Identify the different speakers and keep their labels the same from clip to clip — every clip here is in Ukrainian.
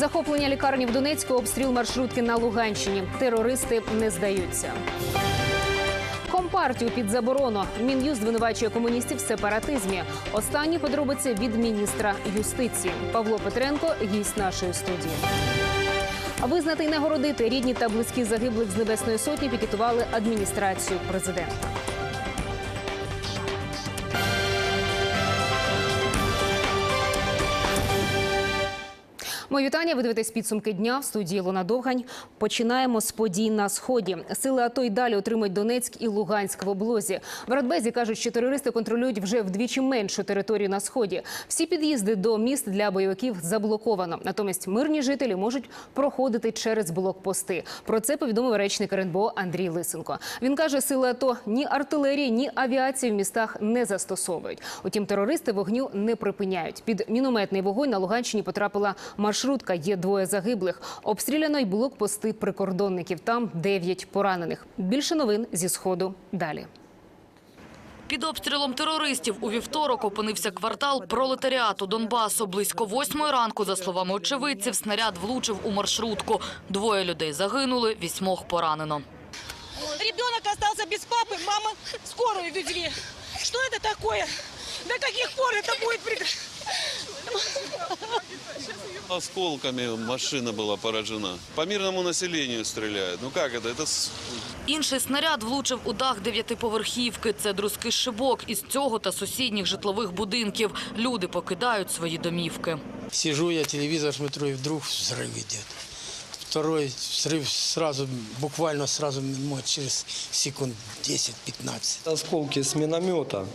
Speaker 1: Захоплення лікарні в Донецьку, обстріл маршрутки на Луганщині. Терористи не здаються. Компартію під заборону. Мін'юз звинувачує комуністів в сепаратизмі. Останні подробиці від міністра юстиції. Павло Петренко, гість нашої студії. Визнати і нагородити рідні та близькі загиблих з Небесної Сотні пікетували адміністрацію президента. Мої вітання. Ви дивитесь підсумки дня в студії Луна Довгань. Починаємо з подій на сході. Сили АТО й далі отримують Донецьк і Луганськ в облозі. В Радбезі кажуть, що терористи контролюють вже вдвічі меншу територію на сході. Всі під'їзди до міст для бойовиків заблоковано. Натомість мирні жителі можуть проходити через блокпости. Про це повідомив речник РНБО Андрій Лисенко. Він каже, сили АТО ні артилерії, ні авіації в містах не застосовують. Утім, терористи вогню не припиняють. Під мінометний вогонь на Луганщині потрапила маршрутка. Є двоє загиблих. Обстріляно й блокпости прикордонників. Там дев'ять поранених. Більше новин зі сходу далі.
Speaker 2: Під обстрілом терористів у вівторок опинився квартал пролетаріату Донбасу. Близько восьмої ранку, за словами очевидців, снаряд влучив у маршрутку. Двоє людей загинули, вісьмох поранено.
Speaker 3: Ребенок остался без папы, мама скорую везли. Что это такое? До каких пор это будет прекращаться?
Speaker 4: Осколками машина была поражена. По мирному населению стреляют. Ну как это? Это с-
Speaker 2: Інший снаряд влучив у дах дев'ятиповерхівки. Це друзки шибок із цього та сусідніх житлових будинків. Люди покидають свої домівки.
Speaker 5: Сижу я, телевизор смотрю, и вдруг взрыв идет. Второй взрыв сразу, буквально сразу ну, через секунд 10-15.
Speaker 6: Осколки с миномета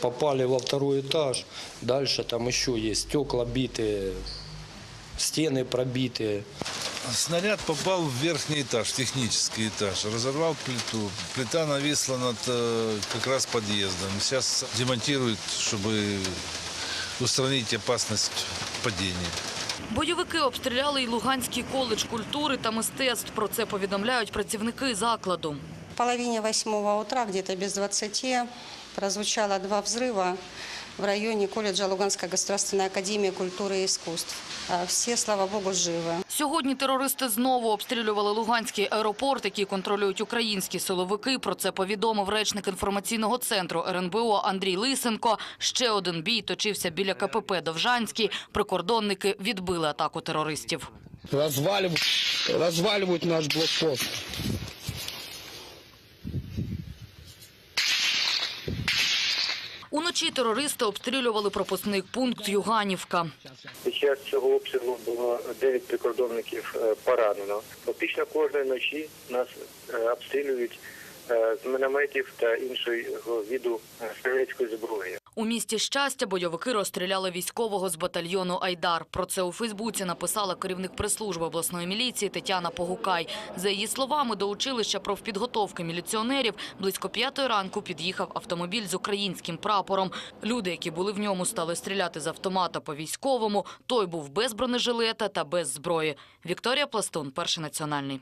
Speaker 6: попали во второй этаж. Дальше там еще есть стекла битые, стены пробитые.
Speaker 7: Снаряд попал в верхний этаж, в технический этаж, разорвал плиту. Плита нависла над э, как раз подъездом. Сейчас демонтируют, чтобы устранить опасность падения.
Speaker 2: Бойовики обстріляли й Луганський коледж культури та мистецтв. Про це повідомляють працівники закладу.
Speaker 8: В половине восьмого утра, где-то без 20, прозвучало два взрыва в районе колледжа Луганской государственной академии культуры и искусств. А Все, слава богу, живы.
Speaker 2: Сьогодні терористи знову обстрілювали Луганський аеропорт, який контролюють українські силовики. Про це повідомив речник інформаційного центру РНБО Андрій Лисенко. Ще один бій точився біля КПП Довжанський. Прикордонники відбили атаку терористів.
Speaker 5: Разваливают, разваливают наш блокпост.
Speaker 2: Уночі терористи обстрілювали пропускний пункт Юганівка.
Speaker 9: Під час цього обстрілу було 9 прикордонників е, поранено. Фактично кожної ночі нас е, обстрілюють е, з мінометів та іншого виду е, стрілецької зброї.
Speaker 2: У місті щастя бойовики розстріляли військового з батальйону Айдар. Про це у Фейсбуці написала керівник прес-служби обласної міліції Тетяна Погукай. За її словами, до училища профпідготовки міліціонерів близько п'ятої ранку під'їхав автомобіль з українським прапором. Люди, які були в ньому, стали стріляти з автомата по військовому. Той був без бронежилета та без зброї. Вікторія Пластун, перший національний.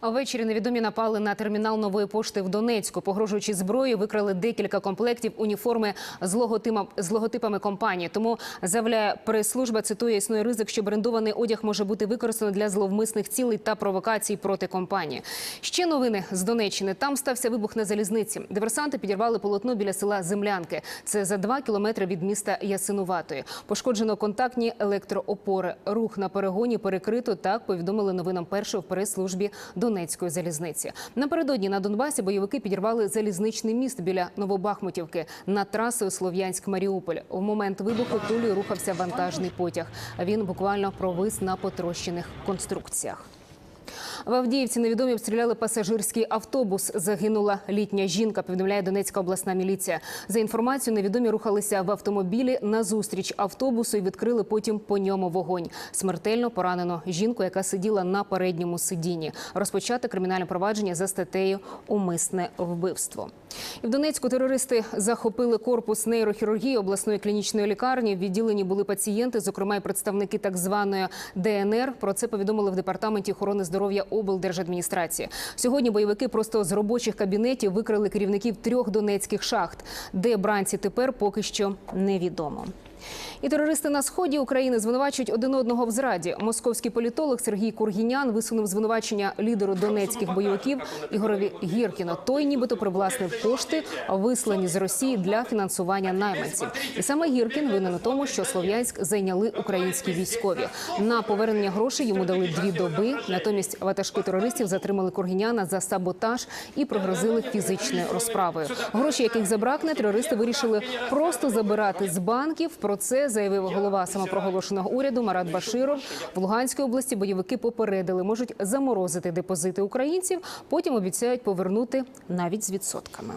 Speaker 1: А ввечері невідомі напали на термінал нової пошти в Донецьку. Погрожуючи зброю, викрали декілька комплектів уніформи з, логотима, з логотипами компанії. Тому заявляє прес-служба, цитує, існує ризик, що брендований одяг може бути використано для зловмисних цілей та провокацій проти компанії. Ще новини з Донеччини. Там стався вибух на залізниці. Диверсанти підірвали полотно біля села Землянки. Це за два кілометри від міста Ясинуватої. Пошкоджено контактні електроопори. Рух на перегоні перекрито. Так повідомили новинам першого в прес-службі Донецької залізниці. Напередодні на Донбасі бойовики підірвали залізничний міст біля Новобахмутівки над трасою Слов'янськ-Маріуполь. В момент вибуху тулі рухався вантажний потяг. Він буквально провис на потрощених конструкціях. В Авдіївці невідомі обстріляли пасажирський автобус. Загинула літня жінка. Повідомляє Донецька обласна міліція. За інформацією, невідомі рухалися в автомобілі назустріч автобусу і відкрили потім по ньому вогонь. Смертельно поранено жінку, яка сиділа на передньому сидінні. Розпочати кримінальне провадження за статтею Умисне вбивство. І в Донецьку терористи захопили корпус нейрохірургії обласної клінічної лікарні. В відділенні були пацієнти, зокрема й представники так званої ДНР. Про це повідомили в департаменті охорони здоров'я облдержадміністрації. Сьогодні бойовики просто з робочих кабінетів викрили керівників трьох донецьких шахт, де бранці тепер поки що невідомо. І терористи на сході України звинувачують один одного в зраді. Московський політолог Сергій Кургінян висунув звинувачення лідеру донецьких бойовиків Ігорові Гіркіну. Той нібито привласнив кошти, вислані з Росії для фінансування найманців. І саме Гіркін винен у тому, що Слов'янськ зайняли українські військові. На повернення грошей йому дали дві доби. Натомість ватажки терористів затримали Кургіняна за саботаж і пригрозили фізичною розправою. Гроші, яких забракне, терористи вирішили просто забирати з банків. Про це заявив голова самопроголошеного уряду Марат Баширов. В Луганській області бойовики попередили, можуть заморозити депозити українців. Потім обіцяють повернути навіть з відсотками.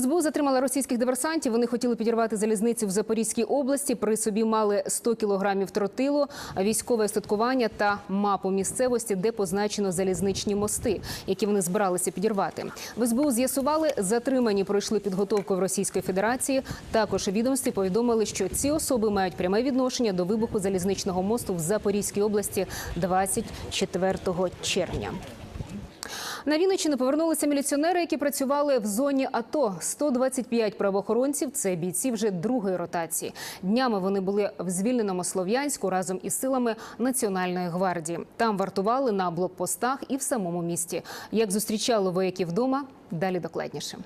Speaker 1: СБУ затримала російських диверсантів. Вони хотіли підірвати залізницю в Запорізькій області. При собі мали 100 кілограмів тротилу, військове остаткування та мапу місцевості, де позначено залізничні мости, які вони збиралися підірвати. В СБУ з'ясували, затримані пройшли підготовку в Російської Федерації. Також у відомстві повідомили, що ці особи мають пряме відношення до вибуху залізничного мосту в Запорізькій області 24 червня. На Вінниччину повернулися міліціонери, які працювали в зоні АТО. 125 правоохоронців – це бійці вже другої ротації. Днями вони були в звільненому Слов'янську разом із силами Національної гвардії. Там вартували на блокпостах і в самому місті. Як зустрічали вояків вдома, далі докладніше.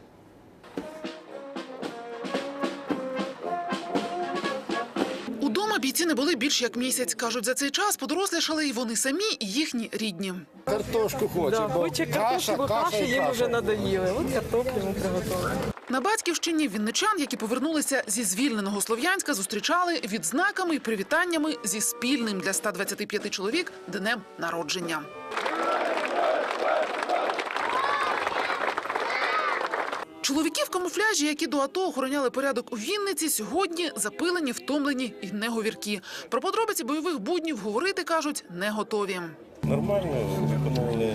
Speaker 10: Бійці не були більш як місяць. Кажуть, за цей час подорослішали і вони самі, і їхні рідні.
Speaker 11: Картошку хоче,
Speaker 12: Да,
Speaker 11: бо
Speaker 12: хоче
Speaker 11: каша,
Speaker 12: картошку, бо
Speaker 11: каша
Speaker 12: каші їм вже надоїли. От картоплю ми приготували.
Speaker 10: На батьківщині вінничан, які повернулися зі звільненого Слов'янська, зустрічали відзнаками і привітаннями зі спільним для 125 чоловік днем народження. Чоловіки в камуфляжі, які до АТО охороняли порядок у Вінниці, сьогодні запилені, втомлені і неговіркі. Про подробиці бойових буднів говорити кажуть не готові.
Speaker 13: Нормально виконували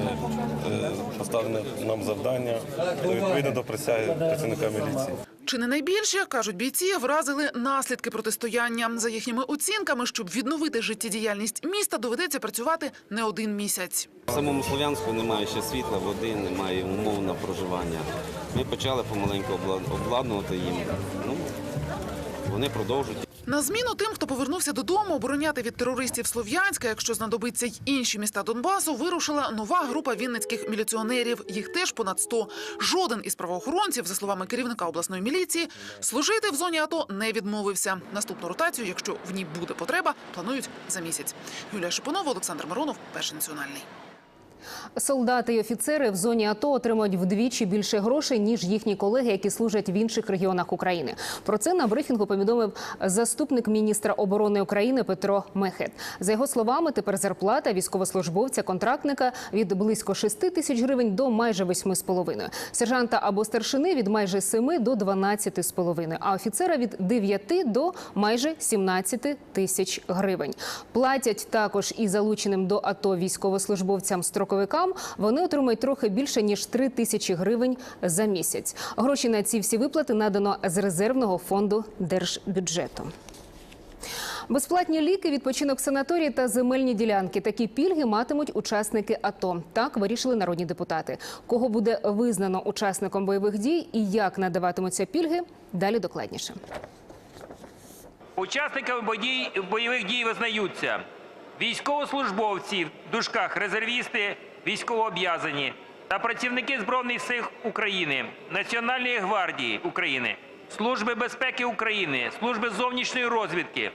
Speaker 13: поставлене нам завдання відповідно до присяги працівника міліції.
Speaker 10: Чи не найбільше, кажуть бійці, вразили наслідки протистояння. За їхніми оцінками, щоб відновити життєдіяльність міста, доведеться працювати не один місяць.
Speaker 14: В самому Слов'янську немає ще світла, води, немає умов на проживання. Ми почали помаленьку обла- обладнувати їм. Ну, вони продовжують.
Speaker 10: На зміну тим, хто повернувся додому, обороняти від терористів Слов'янська, якщо знадобиться й інші міста Донбасу, вирушила нова група вінницьких міліціонерів. Їх теж понад 100. Жоден із правоохоронців, за словами керівника обласної міліції, служити в зоні АТО не відмовився. Наступну ротацію, якщо в ній буде потреба, планують за місяць. Юлія Шипонова, Олександр Миронов, перший національний.
Speaker 1: Солдати і офіцери в зоні АТО отримують вдвічі більше грошей ніж їхні колеги, які служать в інших регіонах України. Про це на брифінгу повідомив заступник міністра оборони України Петро Мехет. За його словами, тепер зарплата військовослужбовця контрактника від близько 6 тисяч гривень до майже 8,5. Сержанта або старшини від майже 7 до 12,5, а офіцера від 9 до майже 17 тисяч гривень. Платять також і залученим до АТО військовослужбовцям строковикам. Вони отримують трохи більше ніж 3 тисячі гривень за місяць. Гроші на ці всі виплати надано з резервного фонду держбюджету. Безплатні ліки, відпочинок санаторії та земельні ділянки. Такі пільги матимуть учасники АТО. Так вирішили народні депутати. Кого буде визнано учасником бойових дій і як надаватимуться пільги, далі докладніше.
Speaker 15: Учасниками бойових дій визнаються військовослужбовці, в дужках резервісти, військовооб'язані та працівники Збройних сил України, Національної гвардії України, Служби безпеки України, Служби зовнішньої розвідки,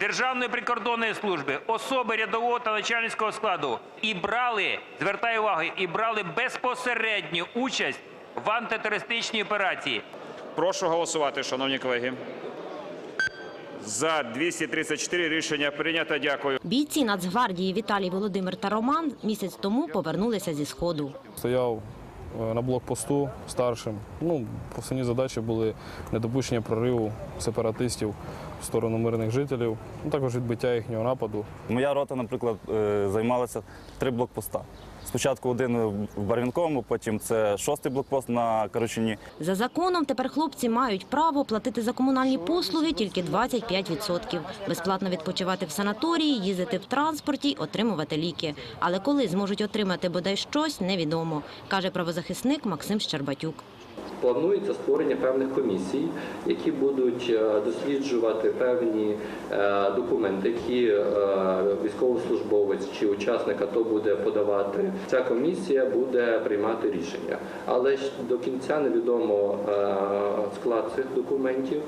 Speaker 15: Державної прикордонної служби, особи рядового та начальницького складу і брали, звертаю увагу, і брали безпосередню участь в антитерористичній операції.
Speaker 16: Прошу голосувати, шановні колеги. За 234 рішення прийнято. Дякую.
Speaker 17: Бійці Нацгвардії Віталій Володимир та Роман місяць тому повернулися зі сходу.
Speaker 18: Стояв е, на блокпосту старшим. Ну, основні задачі були недопущення прориву сепаратистів в сторону мирних жителів, ну, також відбиття їхнього нападу.
Speaker 13: Моя рота, наприклад, е, займалася три блокпоста. Спочатку один в Барвінковому, потім це шостий блокпост на Карачуні.
Speaker 17: За законом тепер хлопці мають право платити за комунальні послуги тільки 25%. Безплатно відпочивати в санаторії, їздити в транспорті, отримувати ліки. Але коли зможуть отримати бодай щось, невідомо, каже правозахисник Максим Щербатюк.
Speaker 11: Планується створення певних комісій, які будуть е, досліджувати певні е, документи, які е, військовослужбовець чи учасник АТО буде подавати. Ця комісія буде приймати рішення, але до кінця невідомо склад цих документів.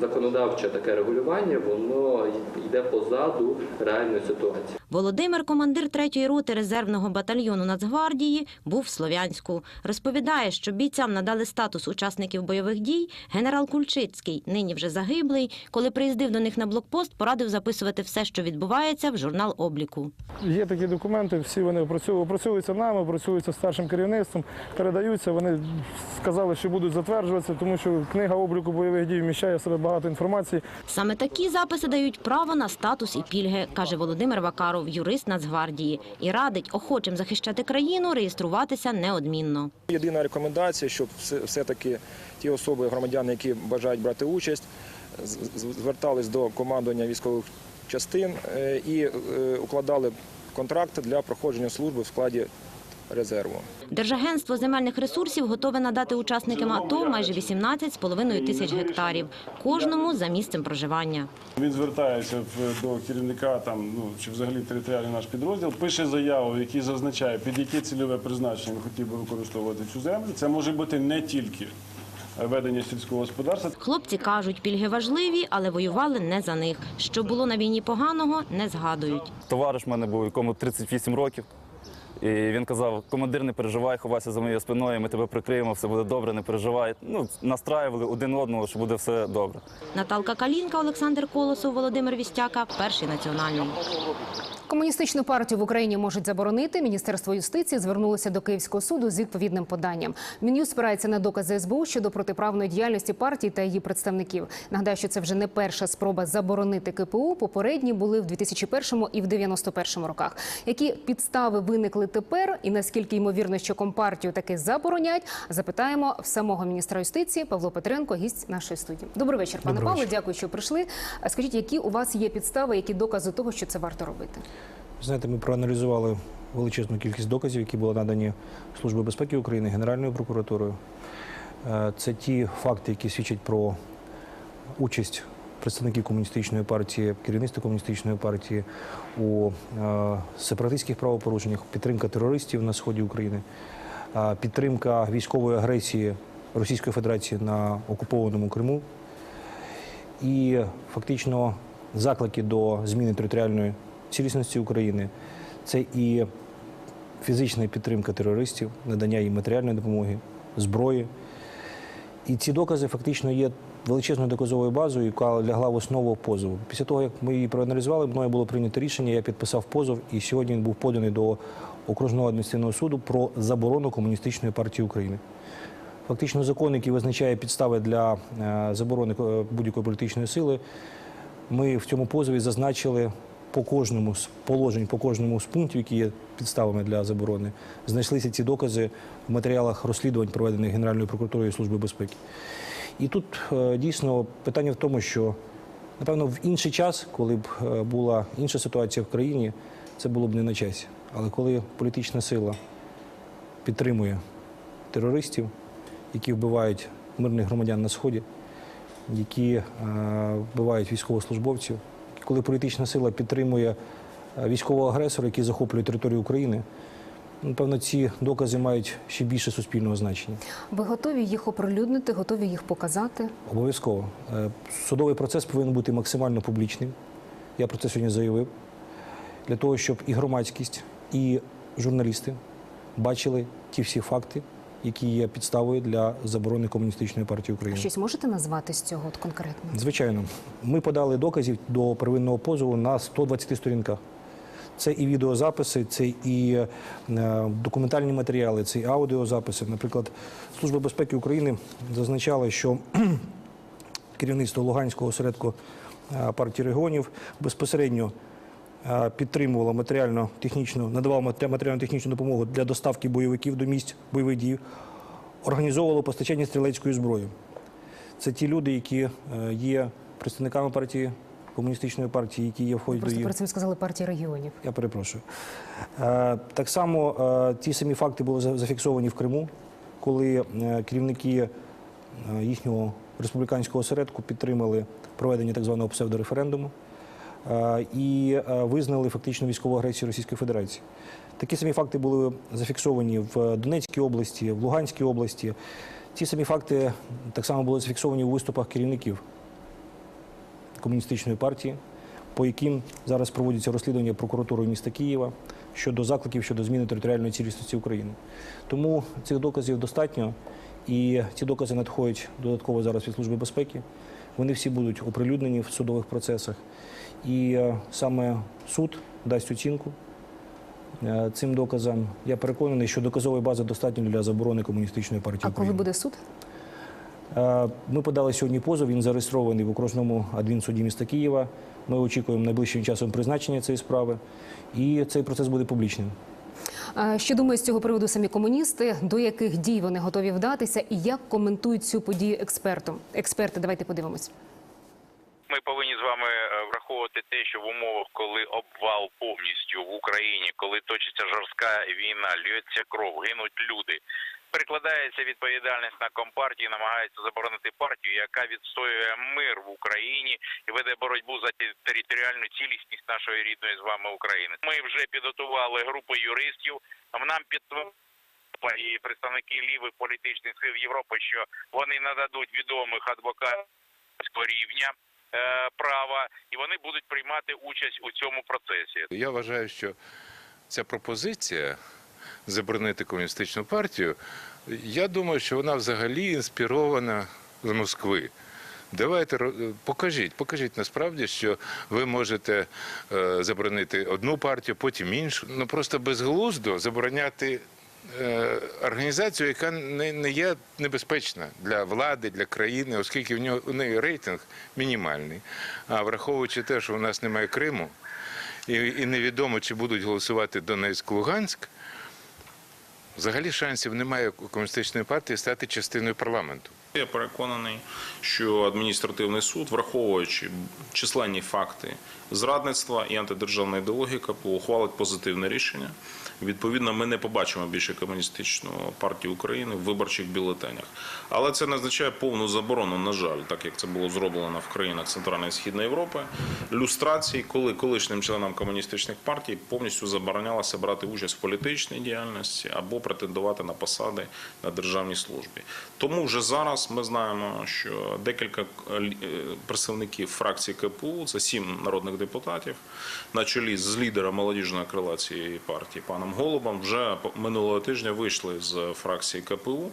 Speaker 11: Законодавче таке регулювання воно йде позаду реальної ситуації.
Speaker 17: Володимир, командир 3-ї роти резервного батальйону Нацгвардії, був в Слов'янську. Розповідає, що бійцям надали статус учасників бойових дій. Генерал Кульчицький, нині вже загиблий, коли приїздив до них на блокпост, порадив записувати все, що відбувається, в журнал обліку.
Speaker 18: Є такі документи, всі вони опрацьовуються, нами, опрацьовуються старшим керівництвом, передаються. Вони сказали, що будуть затверджуватися, тому що книга обліку бойових дій вміщає в себе багато інформації.
Speaker 17: Саме такі записи дають право на статус і пільги, каже Володимир Вакаров, юрист Нацгвардії, і радить охочим захищати країну реєструватися неодмінно.
Speaker 19: Єдина рекомендація, щоб все- все-таки ті особи, громадяни, які бажають брати участь, звертались до командування військових частин е, і е, укладали контракт для проходження служби в складі резерву.
Speaker 17: Держагентство земельних ресурсів готове надати учасникам АТО майже 18,5 тисяч гектарів, кожному за місцем проживання.
Speaker 20: Він звертається в- до керівника там, ну, чи взагалі територіальний наш підрозділ, пише заяву, в якій зазначає, під яке цільове призначення він хотів би використовувати цю землю. Це може бути не тільки ведення сільського господарства.
Speaker 17: Хлопці кажуть, пільги важливі, але воювали не за них. Що було на війні поганого, не згадують.
Speaker 13: Товариш в мене був, якому 38 років. І він казав: командир, не переживай, ховайся за моєю спиною, ми тебе прикриємо, все буде добре, не переживай. Ну, настраювали один одного, що буде все добре.
Speaker 17: Наталка Калінка, Олександр Колосов, Володимир Вістяка, перший національний.
Speaker 1: Комуністичну партію в Україні можуть заборонити. Міністерство юстиції звернулося до Київського суду з відповідним поданням. Мін'юз спирається на докази СБУ щодо протиправної діяльності партії та її представників. Нагадаю, що це вже не перша спроба заборонити КПУ. Попередні були в 2001 і в 91 роках. Які підстави виникли тепер, і наскільки ймовірно, що компартію таки заборонять, запитаємо в самого міністра юстиції Павло Петренко, гість нашої студії. Добрий вечір, пане
Speaker 21: Добрий
Speaker 1: Павло.
Speaker 21: вечір.
Speaker 1: Дякую, що прийшли. Скажіть, які у вас є підстави, які докази того, що це варто робити?
Speaker 21: Знаєте, ми проаналізували величезну кількість доказів, які були надані Службою безпеки України, Генеральною прокуратурою. Е, Це ті факти, які свідчать про участь представників комуністичної партії, керівництва комуністичної партії у е, сепаратистських правопорушеннях, підтримка терористів на сході України, е, підтримка військової агресії Російської Федерації на окупованому Криму і фактично заклики до зміни територіальної цілісності України. Це і фізична підтримка терористів, надання їм матеріальної допомоги, зброї. І ці докази фактично є величезною доказовою базою, яка лягла в основу позову. Після того, як ми її проаналізували, мною було прийнято рішення, я підписав позов, і сьогодні він був поданий до окружного адміністративного суду про заборону комуністичної партії України. Фактично, закон, який визначає підстави для е, заборони е, будь-якої політичної сили, ми в цьому позові зазначили по кожному з положень, по кожному з пунктів, які є підставами для заборони, знайшлися ці докази в матеріалах розслідувань, проведених Генеральною прокуратурою і Службою безпеки. І тут е, дійсно питання в тому, що напевно в інший час, коли б е, була інша ситуація в країні, це було б не на часі. Але коли політична сила підтримує терористів, які вбивають мирних громадян на сході, які е, вбивають військовослужбовців, коли політична сила підтримує військового агресора, який захоплює територію України, напевно, ці докази мають ще більше суспільного значення.
Speaker 1: Ви готові їх оприлюднити, готові їх показати?
Speaker 21: Обов'язково. Е, Судовий процес повинен бути максимально публічним. Я про це сьогодні заявив. Для того, щоб і громадськість, і журналісти бачили ті всі факти, які є підставою для заборони комуністичної партії України.
Speaker 1: Щось можете назвати з цього конкретно?
Speaker 21: Звичайно, ми подали доказів до первинного позову на 120 сторінках. Це і відеозаписи, це і е, документальні матеріали, це і аудіозаписи. Наприклад, Служба безпеки України зазначала, що керівництво Луганського осередку е, партії регіонів безпосередньо е, підтримувало матеріально-технічну, надавало матері- матеріально-технічну допомогу для доставки бойовиків до місць бойових дій, організовувало постачання стрілецької зброї. Це ті люди, які є представниками партії комуністичної партії, які є входять до
Speaker 1: Просто
Speaker 21: її.
Speaker 1: перед цим сказали партії регіонів.
Speaker 21: Я перепрошую. Е, Так само е, ті самі факти були зафіксовані в Криму. коли е, керівники їхнього республіканського осередку підтримали проведення так званого псевдореферендуму і визнали фактично військову агресію Російської Федерації. Такі самі факти були зафіксовані в Донецькій області, в Луганській області. Ці самі факти так само були зафіксовані у виступах керівників комуністичної партії, по яким зараз проводяться розслідування прокуратурою міста Києва щодо закликів щодо зміни територіальної цілісності України. Тому цих доказів достатньо, і ці докази надходять додатково зараз від Служби безпеки. Вони всі будуть оприлюднені в судових процесах. І е, саме суд дасть оцінку е, цим доказам. Я переконаний, що доказової бази достатньо для заборони комуністичної партії
Speaker 1: А коли
Speaker 21: України.
Speaker 1: буде суд?
Speaker 21: Е, Ми подали сьогодні позов. Він зареєстрований в окружному адмінсуді міста Києва. Ми очікуємо найближчим часом призначення цієї справи, і цей процес буде публічним.
Speaker 1: Що думають з цього приводу самі комуністи? До яких дій вони готові вдатися, і як коментують цю подію експерту? Експерти, давайте подивимось.
Speaker 22: Ми повинні з вами е, враховувати те, що в умовах, коли обвал повністю в Україні, коли точиться жорстка війна, льється кров, гинуть люди. Перекладається відповідальність на компартії, намагається заборонити партію, яка відстоює мир в Україні і веде боротьбу за територіальну цілісність нашої рідної з вами України. Ми вже підготували групу юристів. Нам підтвердили і представники лівих політичних сил Європи, що вони нададуть відомих адвокатського рівня. е, Права і вони будуть приймати участь у цьому процесі.
Speaker 23: Я вважаю, що ця пропозиція заборонити комуністичну партію, я думаю, що вона взагалі інспірована з Москви. Давайте покажіть, покажіть насправді, що ви можете е, заборонити одну партію, потім іншу. Ну просто безглуздо забороняти е, організацію, яка не, не є небезпечна для влади, для країни, оскільки в нього у неї рейтинг мінімальний. А враховуючи те, що у нас немає Криму, і, і невідомо, чи будуть голосувати Донецьк, Луганськ, взагалі шансів немає у комуністичної партії стати частиною парламенту.
Speaker 24: Я переконаний, що адміністративний суд, враховуючи численні факти зрадництва і антидержавної ідеології ухвалить позитивне рішення. Відповідно, ми не побачимо більше комуністичну партію України в виборчих бюлетенях. Але це не означає повну заборону, на жаль, так як це було зроблено в країнах Центральної і Східної Європи. Люстрації, коли колишнім членам комуністичних партій повністю заборонялося брати участь в політичній діяльності або претендувати на посади на державній службі. Тому вже зараз ми знаємо, що декілька е, представників фракції КПУ, це сім народних депутатів, на чолі з лідером молодіжної крила цієї партії, паном Голубом, вже минулого тижня вийшли з фракції КПУ.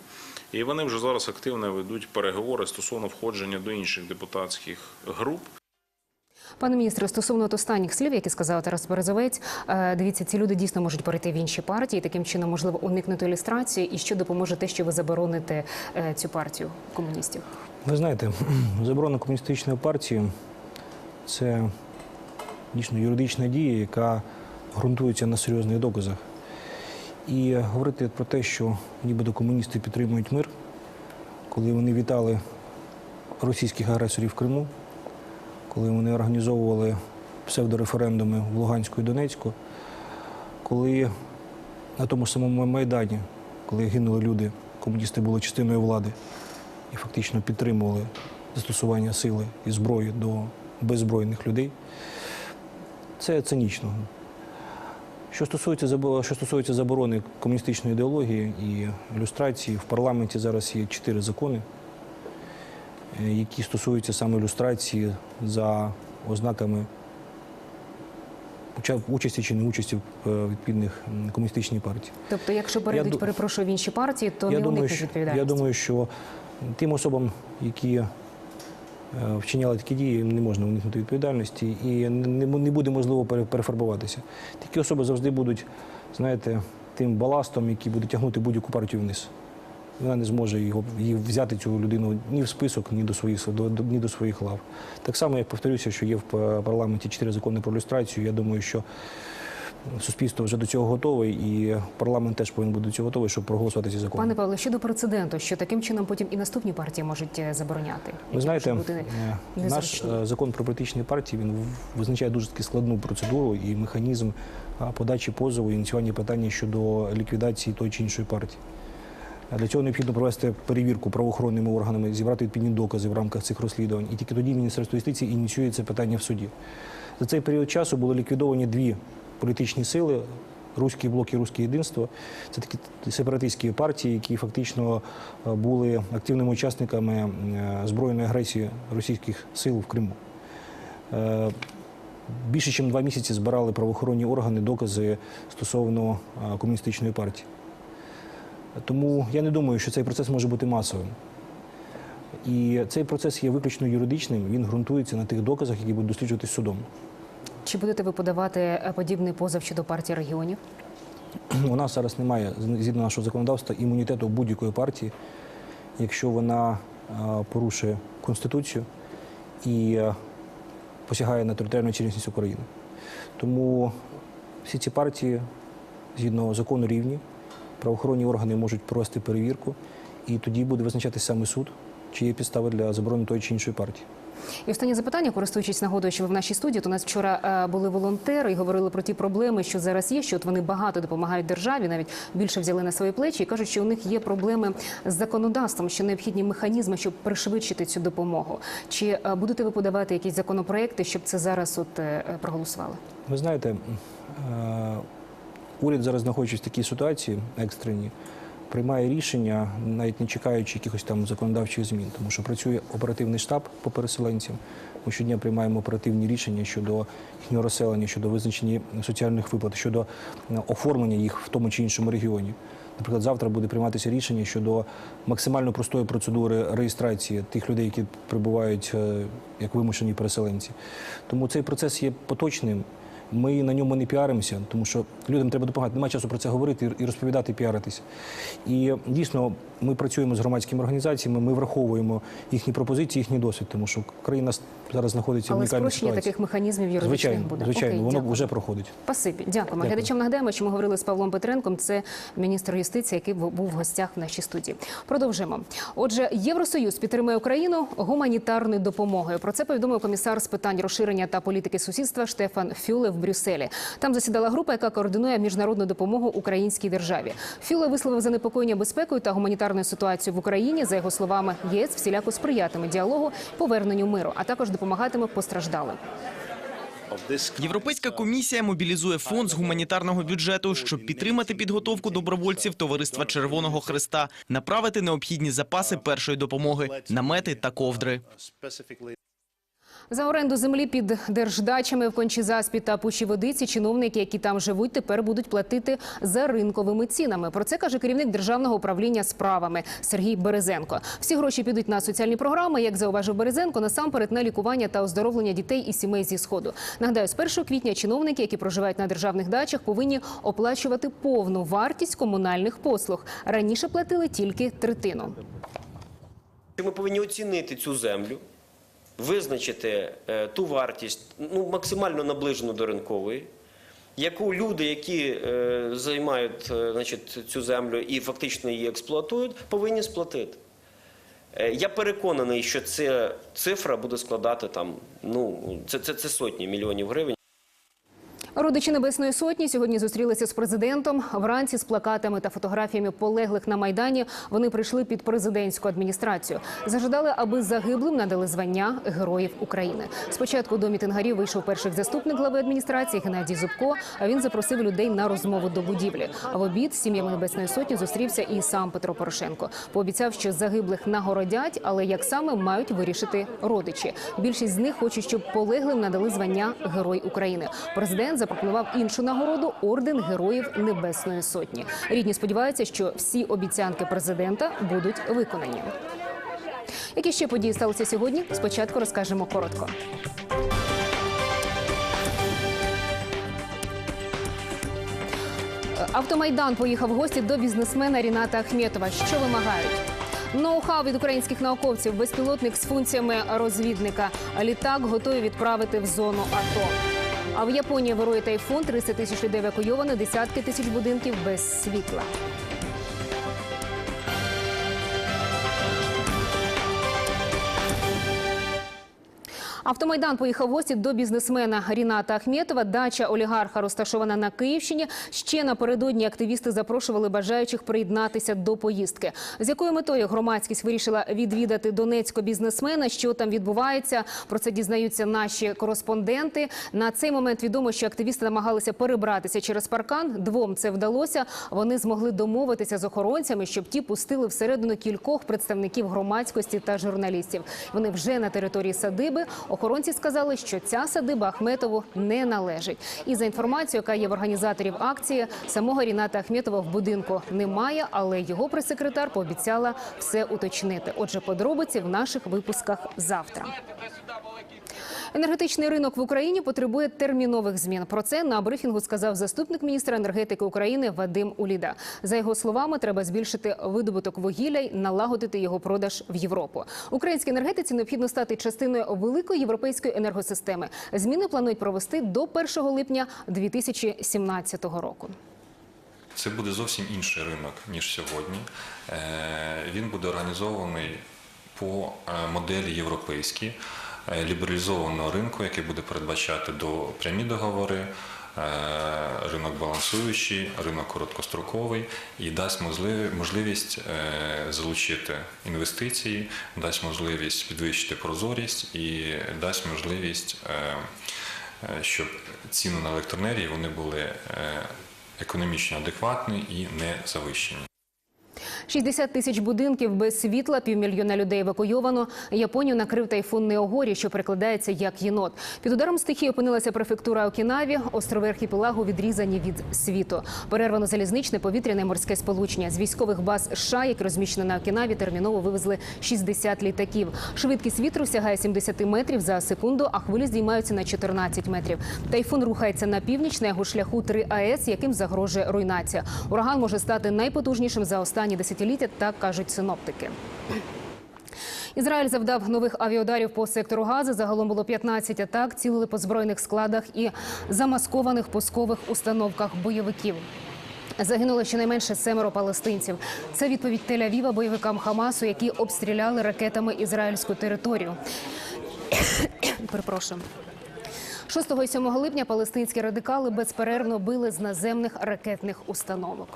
Speaker 24: І вони вже зараз активно ведуть переговори стосовно входження до інших депутатських груп.
Speaker 1: Пане міністре, стосовно останніх слів, які сказав Тарас Березовець, е, дивіться, ці люди дійсно можуть перейти в інші партії, таким чином можливо уникнути ілюстрації. І що допоможе те, що ви забороните цю партію комуністів?
Speaker 21: Ви знаєте, заборона комуністичної партії це дійсно юридична дія, яка ґрунтується на серйозних доказах. І говорити про те, що нібито комуністи підтримують мир, коли вони вітали російських агресорів в Криму, коли вони організовували псевдореферендуми в Луганську і Донецьку, коли на тому самому Майдані, коли гинули люди, комуністи були частиною влади і фактично підтримували застосування сили і зброї до беззбройних людей. Це цинічно. Що стосується, що стосується заборони комуністичної ідеології і ілюстрації, в парламенті зараз є чотири закони, е, які стосуються саме ілюстрації за ознаками участі чи неучасті в е, відповідних комуністичній партії.
Speaker 1: Тобто, якщо перейдуть,
Speaker 21: ду-
Speaker 1: перепрошую в інші партії, то
Speaker 21: я
Speaker 1: не
Speaker 21: думаю,
Speaker 1: уникнуть відповідальності.
Speaker 21: я думаю, що тим особам, які вчиняли такі дії, не можна уникнути відповідальності і не, буде можливо перефарбуватися. Такі особи завжди будуть, знаєте, тим баластом, який буде тягнути будь-яку партію вниз. Вона не зможе її взяти цю людину ні в список, ні до своїх до, ні до своїх лав. Так само, як повторюся, що є в парламенті чотири закони про люстрацію. Я думаю, що суспільство вже до цього готове, і парламент теж повинен бути до цього готовий, щоб проголосувати ці закони.
Speaker 1: Пане Павло, щодо прецеденту, що таким чином потім і наступні партії можуть е, забороняти.
Speaker 21: Ви знаєте, е, наш е, закон про політичні партії він визначає дуже таки складну процедуру і механізм подачі позову і ініціювання питання щодо ліквідації тої чи іншої партії. Для цього необхідно провести перевірку правоохоронними органами, зібрати відповідні докази в рамках цих розслідувань. І тільки тоді Міністерство юстиції ініціює це питання в суді. За цей період часу були ліквідовані дві політичні сили. Руський блок і Руське єдинство це такі сепаратистські партії, які фактично е, були активними учасниками е, збройної агресії російських сил в Криму. Е, Більше ніж два місяці збирали правоохоронні органи докази стосовно комуністичної партії. Тому я не думаю, що цей процес може бути масовим. І цей процес є виключно юридичним, він ґрунтується на тих доказах, які будуть досліджуватись судом.
Speaker 1: Чи будете ви подавати е, подібний позов щодо партії регіонів?
Speaker 21: У нас зараз немає, згідно нашого законодавства, імунітету будь-якої партії, якщо вона е, порушує Конституцію і е, посягає на територіальну цілісність України. Тому всі ці партії, згідно закону рівні, правоохоронні органи можуть провести перевірку, і тоді буде визначатися саме суд, чи є підстави для заборони тої чи іншої партії.
Speaker 1: І останнє запитання, користуючись нагодою, що ви в нашій студії, то у нас вчора е, були волонтери і говорили про ті проблеми, що зараз є. Що от вони багато допомагають державі, навіть більше взяли на свої плечі і кажуть, що у них є проблеми з законодавством, що необхідні механізми, щоб пришвидшити цю допомогу. Чи е, будете ви подавати якісь законопроекти, щоб це зараз от е, проголосували?
Speaker 21: Ви знаєте, уряд зараз знаходячись в такій ситуації екстреній, приймає рішення, навіть не чекаючи якихось там законодавчих змін, тому що працює оперативний штаб по переселенцям. Ми щодня приймаємо оперативні рішення щодо їхнього розселення, щодо визначення соціальних виплат, щодо е, оформлення їх в тому чи іншому регіоні. Наприклад, завтра буде прийматися рішення щодо максимально простої процедури реєстрації тих людей, які прибувають е, як вимушені переселенці. Тому цей процес є поточним. Ми на ньому не піаримося, тому що людям треба допомагати. Немає часу про це говорити і розповідати, і піаритися. І дійсно, ми працюємо з громадськими організаціями, ми враховуємо їхні пропозиції, їхній досвід, тому що країна зараз знаходиться в
Speaker 1: Але
Speaker 21: унікальній
Speaker 1: спрощення
Speaker 21: ситуації.
Speaker 1: таких механізмів юридичних
Speaker 21: Звичайно,
Speaker 1: буде.
Speaker 21: звичайно,
Speaker 1: Окей,
Speaker 21: воно
Speaker 1: дякую.
Speaker 21: вже проходить.
Speaker 1: Спасибі, дякуємо.
Speaker 21: Дякую.
Speaker 1: Глядачам нагадаємо, що ми говорили з Павлом Петренком. Це міністр юстиції, який був був в гостях в нашій студії. Продовжимо. Отже, Євросоюз підтримує Україну гуманітарною допомогою. Про це повідомив комісар з питань розширення та політики сусідства Штефан Фюле в Брюсселі. Там засідала група, яка координує міжнародну допомогу українській державі. Фюле висловив занепокоєння безпекою та гуманітарною ситуацією в Україні. За його словами, ЄС всіляко сприятиме діалогу, поверненню миру, а також допомагатиме постраждалим.
Speaker 25: Європейська комісія мобілізує фонд з гуманітарного бюджету, щоб підтримати підготовку добровольців Товариства Червоного Христа, направити необхідні запаси першої допомоги, намети та ковдри.
Speaker 1: За оренду землі під держдачами в Кончі-Заспі та Пущі-Водиці чиновники, які там живуть, тепер будуть платити за ринковими цінами. Про це каже керівник державного управління справами Сергій Березенко. Всі гроші підуть на соціальні програми, як зауважив Березенко, насамперед на лікування та оздоровлення дітей і сімей зі сходу. Нагадаю, з 1 квітня чиновники, які проживають на державних дачах, повинні оплачувати повну вартість комунальних послуг. Раніше платили тільки третину.
Speaker 26: Ми повинні оцінити цю землю, визначити е, ту вартість, ну, максимально наближену до ринкової, яку люди, які е, займають е, значить, цю землю і фактично її експлуатують, повинні сплатити. Я переконаний, що ця цифра буде складати там, ну, це, це, це сотні мільйонів гривень.
Speaker 1: Родичі Небесної Сотні сьогодні зустрілися з президентом. Вранці з плакатами та фотографіями полеглих на Майдані вони прийшли під президентську адміністрацію. Зажадали, аби загиблим надали звання Героїв України. Спочатку до мітингарів вийшов перший заступник глави адміністрації Геннадій Зубко. А він запросив людей на розмову до будівлі. А в обід з сім'ями Небесної Сотні зустрівся і сам Петро Порошенко. Пообіцяв, що загиблих нагородять, але як саме мають вирішити родичі. Більшість з них хочуть, щоб полеглим надали звання Герой України. Президент запропонував іншу нагороду орден Героїв Небесної Сотні. Рідні сподіваються, що всі обіцянки президента будуть виконані. Які ще події сталися сьогодні? Спочатку розкажемо коротко. Автомайдан поїхав в гості до бізнесмена Ріната Ахметова. Що вимагають? Ноу-хау від українських науковців, безпілотник з функціями розвідника. Літак готові відправити в зону АТО. А в Японії вирує тайфун, 300 тисяч людей евакуйовано, десятки тисяч будинків без світла. Автомайдан поїхав в гості до бізнесмена Ріната Ахметова. Дача олігарха розташована на Київщині. Ще напередодні активісти запрошували бажаючих приєднатися до поїздки. З якою метою громадськість вирішила відвідати донецького бізнесмена? Що там відбувається? Про це дізнаються наші кореспонденти. На цей момент відомо, що активісти намагалися перебратися через паркан. Двом це вдалося. Вони змогли домовитися з охоронцями, щоб ті пустили всередину кількох представників громадськості та журналістів. Вони вже на території садиби. Охоронці сказали, що ця садиба Ахметову не належить. І за інформацією, яка є в організаторів акції, самого Ріната Ахметова в будинку немає, але його прес-секретар пообіцяла все уточнити. Отже, подробиці в наших випусках завтра. Енергетичний ринок в Україні потребує термінових змін. Про це на брифінгу сказав заступник міністра енергетики України Вадим Уліда. За його словами, треба збільшити видобуток вугілля й налагодити його продаж в Європу. Українській енергетиці необхідно стати частиною великої європейської енергосистеми. Зміни планують провести до 1 липня 2017 року.
Speaker 27: Це буде зовсім інший ринок, ніж сьогодні. Е, Він буде організований по е, моделі європейській, лібералізованого ринку, який буде передбачати до прямі договори, е, ринок балансуючий, ринок короткостроковий і дасть можливість е, залучити інвестиції, дасть можливість підвищити прозорість і дасть можливість, е, е, щоб ціни на електроенергію вони були е, економічно адекватні і не завищені.
Speaker 1: 60 тисяч будинків без світла, півмільйона людей евакуйовано. Японію накрив тайфун Неогорі, що перекладається як єнот. Під ударом стихії опинилася префектура Окінаві. Острови архіпелагу відрізані від світу. Перервано залізничне, повітряне морське сполучення. З військових баз США, які розміщені на Окінаві, терміново вивезли 60 літаків. Швидкість вітру сягає 70 метрів за секунду, а хвилі здіймаються на 14 метрів. Тайфун рухається на північ на його шляху 3 АЕС, яким загрожує руйнація. Ураган може стати найпотужнішим за останні десятиліття, так кажуть синоптики. Ізраїль завдав нових авіаударів по сектору Гази. Загалом було 15 атак, цілили по збройних складах і замаскованих пускових установках бойовиків. Загинуло щонайменше семеро палестинців. Це відповідь Тель-Авіва бойовикам Хамасу, які обстріляли ракетами ізраїльську територію. Перепрошую. 6 і 7 липня палестинські радикали безперервно били з наземних ракетних установок.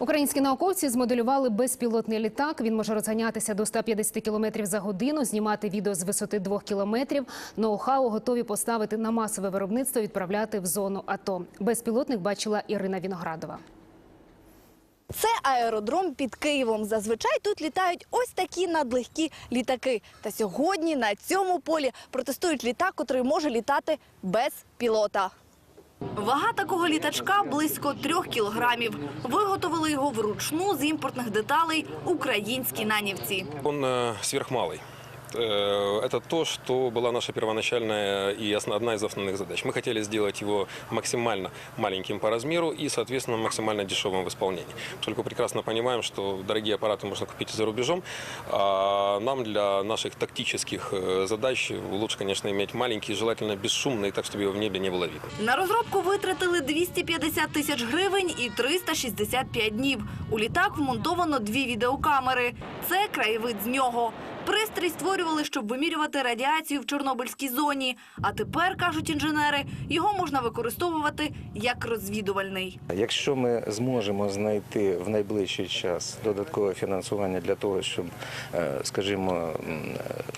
Speaker 1: Українські науковці змоделювали безпілотний літак. Він може розганятися до 150 км за годину, знімати відео з висоти 2 кілометрів. Ноу-хау готові поставити на масове виробництво, відправляти в зону АТО. Безпілотник бачила Ірина Віноградова.
Speaker 28: Це аеродром під Києвом. Зазвичай тут літають ось такі надлегкі літаки. Та сьогодні на цьому полі протестують літак, котрий може літати без пілота. Вага такого літачка близько трьох кілограмів. Виготовили його вручну з імпортних деталей українські нанівці.
Speaker 29: Он э, сверхмалый. Э, Это то, что была наша первоначальная и основ- одна из основных задач. Мы хотели сделать его максимально маленьким по размеру и, соответственно, максимально дешевым в исполнении. Поскольку прекрасно понимаем, что дорогие аппараты можно купить и за рубежом, а нам для наших тактических э, задач лучше, конечно, иметь маленький, желательно бесшумный, так, чтобы его в небе не было видно.
Speaker 28: На розробку витратили 250 тисяч гривень і 365 днів. У літак вмонтовано дві відеокамери. Це краєвид з нього. Пристрій створювали, щоб вимірювати радіацію в Чорнобильській зоні. А тепер, кажуть інженери, його можна використовувати як розвідувальний.
Speaker 30: Якщо ми зможемо знайти в найближчий час додаткове фінансування для того, щоб, е, скажімо, е,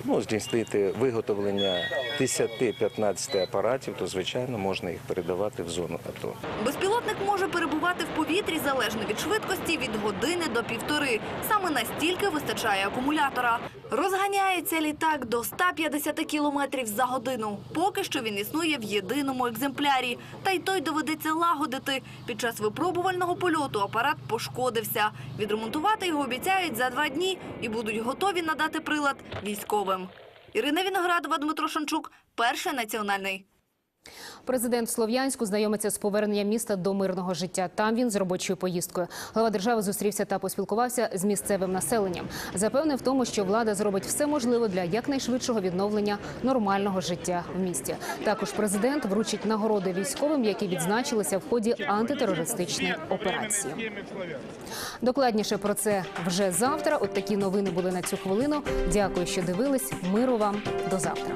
Speaker 30: ну, здійснити виготовлення 10-15 апаратів, то звичайно можна їх передавати в зону АТО.
Speaker 28: Безпілотник може перебувати в повітрі залежно від швидкості від години до півтори. Саме настільки вистачає акумулятора. Розганяється літак до 150 кілометрів за годину. Поки що він існує в єдиному екземплярі. Та й той доведеться лагодити. Під час випробувального польоту апарат пошкодився. Відремонтувати його обіцяють за два дні і будуть готові надати прилад військовим. Ірина Віноградова, Дмитро Шанчук, перший національний.
Speaker 1: Президент Слов'янську знайомиться з поверненням міста до мирного життя. Там він з робочою поїздкою. Глава держави зустрівся та поспілкувався з місцевим населенням. Запевнив в тому, що влада зробить все можливе для якнайшвидшого відновлення нормального життя в місті. Також президент вручить нагороди військовим, які відзначилися в ході антитерористичної операції. Докладніше про це вже завтра. От такі новини були на цю хвилину. Дякую, що дивились. Миру вам до завтра.